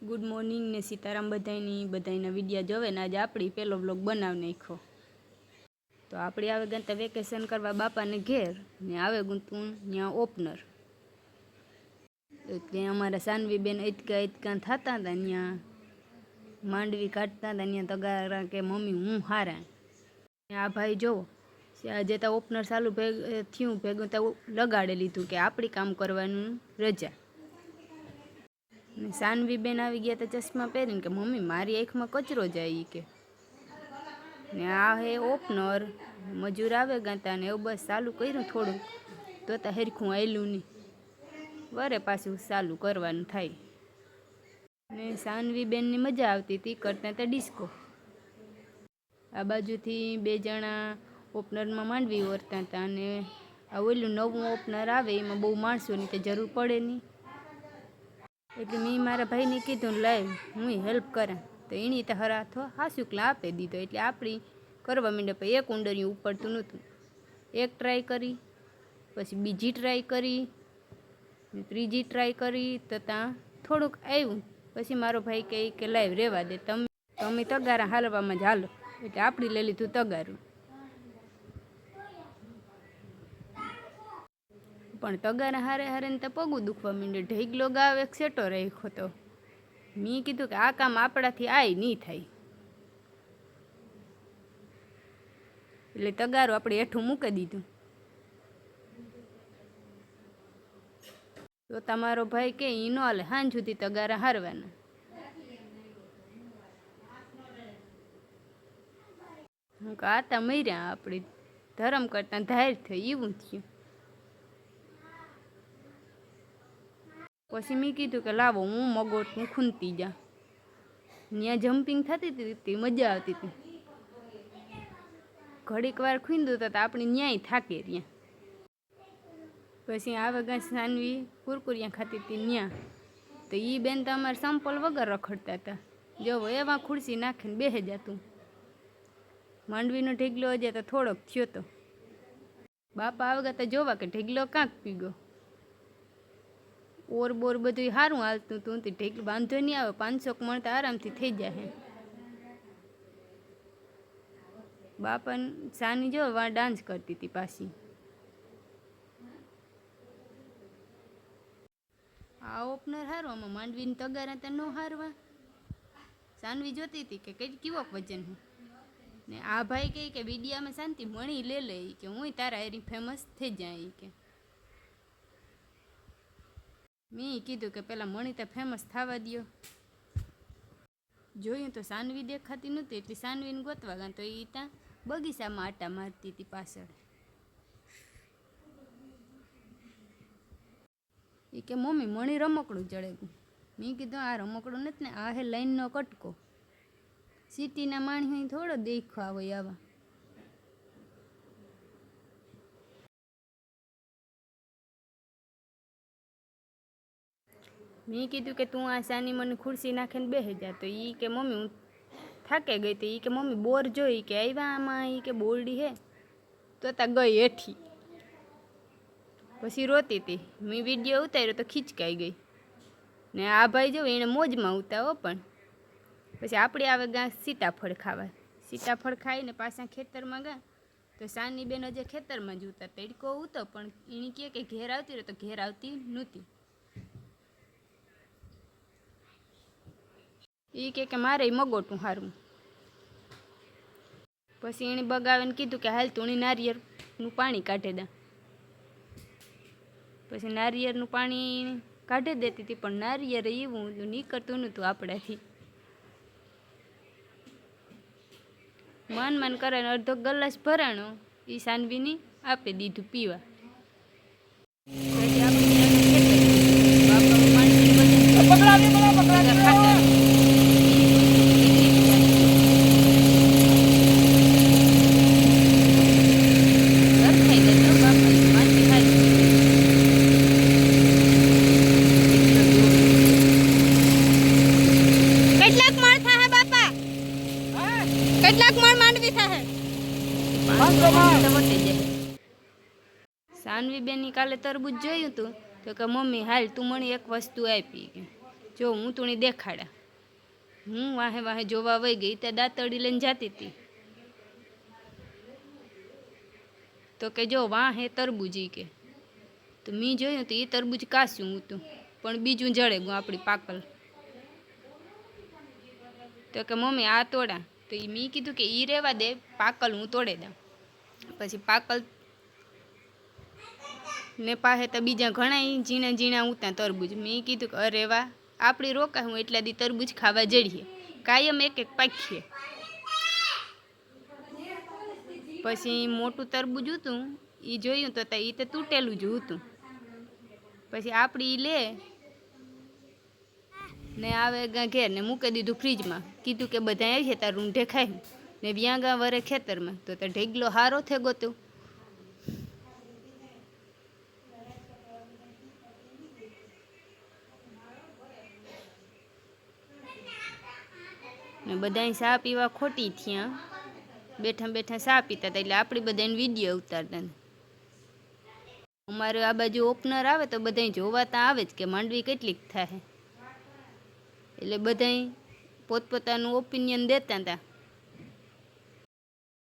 Good morning ને સીતારામ બધાની બધાયના વિડીયા જોવે ને આજે આપણી પહેલો બ્લોગ બનાવી નાખ્યો. તો આપણે આવે ગણ વેકેશન કરવા બાપાને ઘેર, ને આવે ગુંતું ત્યાં ઓપનર. ત્યાં અમારા સાનવી બેન ઇતકા ઇતકા થતા હતા ત્યાં માંડવી કાઢતા હતા ત્યાં તગારા કે મમ્મી હું હારા. આ ભાઈ જોવો આજે તો ઓપનર ચાલુ ભેગ થયું, ભેગું તો લગાડી લીધું કે આપણી કામ કરવાનું રજા. ને સાનવી બેન આવી ગયા તો ચશ્મા પહેરીને કે, મમ્મી, મારી આંખમાં કચરો જાય કે. ને આ હે ઓપનર, મજૂર આવે ગાતા ને એવું બસ ચાલુ કર્યું થોડું તો તો હરખું આવેલું નહીં વરે પાછું ચાલુ કરવાનું થાય. ને સાનવી બેનની મજા આવતી હતી કરતાં તો ડિસ્કો. આ બાજુથી બે જણા ઓપનરમાં માંડવી ઓરતા હતા અને આ ઓલું નવું ઓપનર આવે, એમાં બહુ માણસોની તો જરૂર પડે નહીં એટલે મેં મારા ભાઈને કીધું લાવ હું હેલ્પ કરા. તો એની તો હરાથો હાસુકલા આપી દીધો. એટલે આપણી કરવા માંડે પછી એક ઉંડરિયું ઉપડતું નહોતું. એક ટ્રાય કરી, પછી બીજી ટ્રાય કરી ત્રીજી ટ્રાય કરી, તો ત્યાં થોડુંક આવ્યું. પછી મારો ભાઈ કહે કે લાઈવ રહેવા દે, તમે તમે તગારા હાલવામાં જ હાલો. એટલે આપણી લઈ લીધું તગારું. પણ તગારા હારે હારે ને તો પગું દુખવા માંડ્યું. ઢેગલો ગાવ એક સેટો રાખ્યો તો. મેં કીધું કે આ કામ આપણાથી આય નહીં થાય. એટલે તગારું આપણે હેઠું મૂકી દીધું. તો તમારો ભાઈ કે ઈ નો હાલે, હાંજ સુધી તગારા હારવાના. હું કાતા મર્યા આપણી ધરમ કરતા ધાર થઈ એવું થયું. પછી મેં કીધું કે લાવો, હું મગોટ હું ખૂંદતી જા. ત્યાં જમ્પિંગ થતી હતી મજા આવતી હતી ઘડીક વાર ખૂંદું તો આપણે ન્યાય થાકે ત્યાં. પછી આ વગર સાનવી કુરકુરિયા ખાતી હતી ન્યા. તો એ બેન તો અમારે સંપલ વગર રખડતા હતા જો એવા ખુરશી નાખીને બેહે જતું માંડવીનો ઢેગલો હજે તો થોડોક થયો તો. બાપા આવગા તો જોવા કે ઢેગલો કાંક પીગો. ઓર બોર બધું સારું હાલતું હતું તે ઢેક વાંધો નહીં આવે પાંચસો મળતા આરામથી થઈ જાય બાપન સાની જો વા ડાન્સ કરતી હતી પાછી. આ ઓપનર હારો, આમાં માંડવીને તગારા તો ન હારવા. સાનવી જોતી હતી કે કઈ કેવો વજન હું? ને આ ભાઈ કહે કે વિડીયામાં શાંતિ મણી લે લે કે હું તારા એરી ફેમસ થઈ જાય કે. મેં કીધું કે પહેલાં મણી તો ફેમસ થવા દ્યો. જોયું તો સાનવી દેખાતી નહોતી, એટલે સાનવીને ગોતવા ગયા તો એ ત્યાં બગીચામાં આટા મારતી હતી પાછળ. એ કે, મમ્મી, મણી રમકડું ચડે મેં કીધું, આ રમકડું નથી ને, આ હે લાઈનનો કટકો. સિટીના માણસ થોડો દેખવા હોય આવા. મેં કીધું કે તું આ સાની મને ખુરશી નાખીને બેસી જા. તો એ કે, મમ્મી, હું થાકે ગઈ. તો એ કે, મમ્મી, બોર જોઈ કે આવ્યા આમાં. એ કે, બોરડી હે. તો તા ગઈ હેઠી. પછી રોતી હતી મેં વીડિયો ઉતાર્યો તો ખીચકાઈ ગઈ. ને આ ભાઈ જો એણે મોજમાં ઉતાવો પણ. પછી આપણે આવે ગા સીતાફળ ખાવા. સીતાફળ ખાઈને પાછા ખેતરમાં ગયા તો સાની બેન હજે ખેતરમાં જ ઉતા તડકો ઉતો પણ એણે કહે કે ઘેર આવતી રહે તો ઘેર આવતી નહોતી. એ કે કે મારે મગોટું હારું પછી એણે બગાવીને કીધું કે હાલ તું નારિયેળનું પાણી કાઢે દા. પછી નારિયેળનું પાણી કાઢી દેતી હતી, પણ નારિયેળ એવું નીકળતું નહોતું આપણાથી. મન મન કરે અડધો ગલાસ ભરાણો એ સાનવીની આપી દીધું પીવા. પછી આપણે બાપા પાણી ખાતા કેટલાક મણ થાહે બાપા કેટલાક મણ માંડવી થાહે. સાનવી બેન કાલે તરબૂજ જોયું હતું. તો કે, મમ્મી, હાલ તું મને એક વસ્તુ આપી કે. જો, હું તુણી દેખાડા હું વાહે વાહે જોવા વહી ગઈ ત્યાં દાંતડી લઈને જાતી હતી. તો કે, જો, વાહે તરબૂજી કે. તો મેં જોયું તો એ તરબૂચ હું હતું પણ બીજું જડે ગયું આપણી પાકલ. તો કે, મમ્મી, આ તોડા. તો એ મેં કીધું કે એ રહેવા દે, પાકલ હું તોડે દઉં પછી પાકલ ને પાસે તો બીજા ઘણા ઝીણા ઝીણા ઉતા તરબૂજ. મેં કીધું કે અરે વાહ આપણી રોકા હું એટલા દી તરબૂજ ખાવા જડીએ. કાયમ એક એક પાકીએ. પછી મોટું તરબૂજ હતું એ જોયું તો એ તો તૂટેલું જ હતું પછી આપણી લે ને આવે ઘેર ને મૂકી દીધું ફ્રીજમાં કીધું કે બધા આવી છે, તાર રૂંઢે ખાય ને વ્યાં ગા વરે ખેતરમાં. તો તો ઢેગલો હારો થઈ ગયો ને બધાય ચા પીવા ખોટી થયા. બેઠા બેઠા ચા પીતા હતા એટલે આપણે બધાને વીડિયો ઉતારતા ને. અમારે આ બાજુ ઓપનર આવે તો બધાય જોવા ત્યાં આવે જ કે માંડવી કેટલીક થાય. એટલે બધાય પોતપોતાનું ઓપિનિયન દેતા હતા